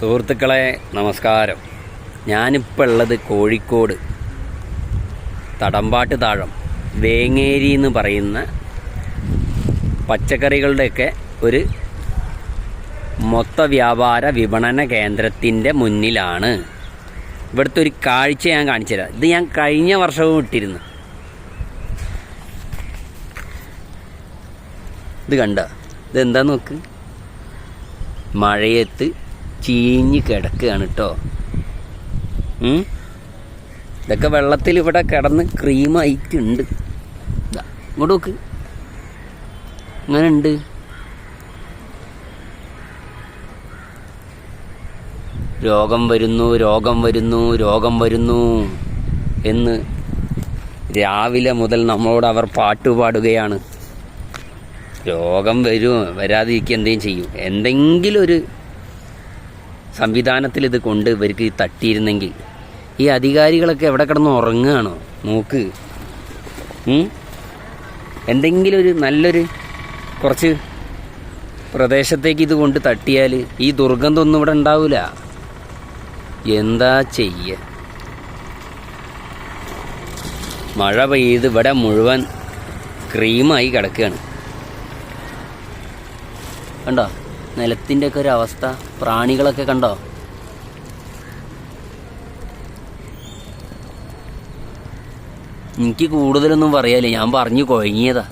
സുഹൃത്തുക്കളെ നമസ്കാരം. ഞാനിപ്പോൾ ഉള്ളത് കോഴിക്കോട്. തടമ്പാട്ട് താഴം വേങ്ങേരി എന്ന് പറയുന്ന പച്ചക്കറികളുടെയൊക്കെ ഒരു മൊത്ത വ്യാപാര വിപണന കേന്ദ്രത്തിന്റെ മുന്നിലാണ്. ഇവിടുത്തെ ഒരു കാഴ്ച ഞാൻ കാണിച്ചു തരാം. ഇത് ഞാൻ കഴിഞ്ഞ വർഷവും ഇട്ടിരുന്നു. ഇത് കണ്ട? ഇതെന്താ നോക്ക്? മഴയത്ത് ചീഞ്ഞ് കിടക്കുകയാണ് കേട്ടോ ഇതൊക്കെ വെള്ളത്തിൽ ഇവിടെ കിടന്ന് ക്രീമായിട്ടുണ്ട് ഇങ്ങോട്ട് നോക്ക്. അങ്ങനെ ഉണ്ട് രോഗം വരുന്നു രോഗം വരുന്നു രോഗം വരുന്നു എന്ന് രാവിലെ മുതൽ നമ്മളോട് അവർ പാട്ടുപാടുകയാണ്. രോഗം വരും വരാതിരിക്കുക എന്തെങ്കിലും ചെയ്യും. എന്തെങ്കിലും ഒരു സംവിധാനത്തിൽ ഇത് കൊണ്ട് ഇവർക്ക് തട്ടിയിരുന്നെങ്കിൽ ഈ അധികാരികളൊക്കെ എവിടെ കിടന്ന് ഉറങ്ങുകയാണോ? നോക്ക്? എന്തെങ്കിലും ഒരു നല്ലൊരു കുറച്ച് പ്രദേശത്തേക്ക് ഇത് കൊണ്ട് തട്ടിയാൽ ഈ ദുർഗന്ധമൊന്നും ഇവിടെ ഉണ്ടാവില്ല എന്താ ചെയ്യ? മഴ പെയ്ത് ഇവിടെ മുഴുവൻ ക്രീമായി കിടക്കുകയാണ്. കണ്ടോ? നിലത്തിന്റെ ഒക്കെ ഒരു അവസ്ഥ പ്രാണികളൊക്കെ കണ്ടോ? എനിക്ക് കൂടുതലൊന്നും പറയാല്ലേ ഞാൻ പറഞ്ഞു കുഴങ്ങിയതാ.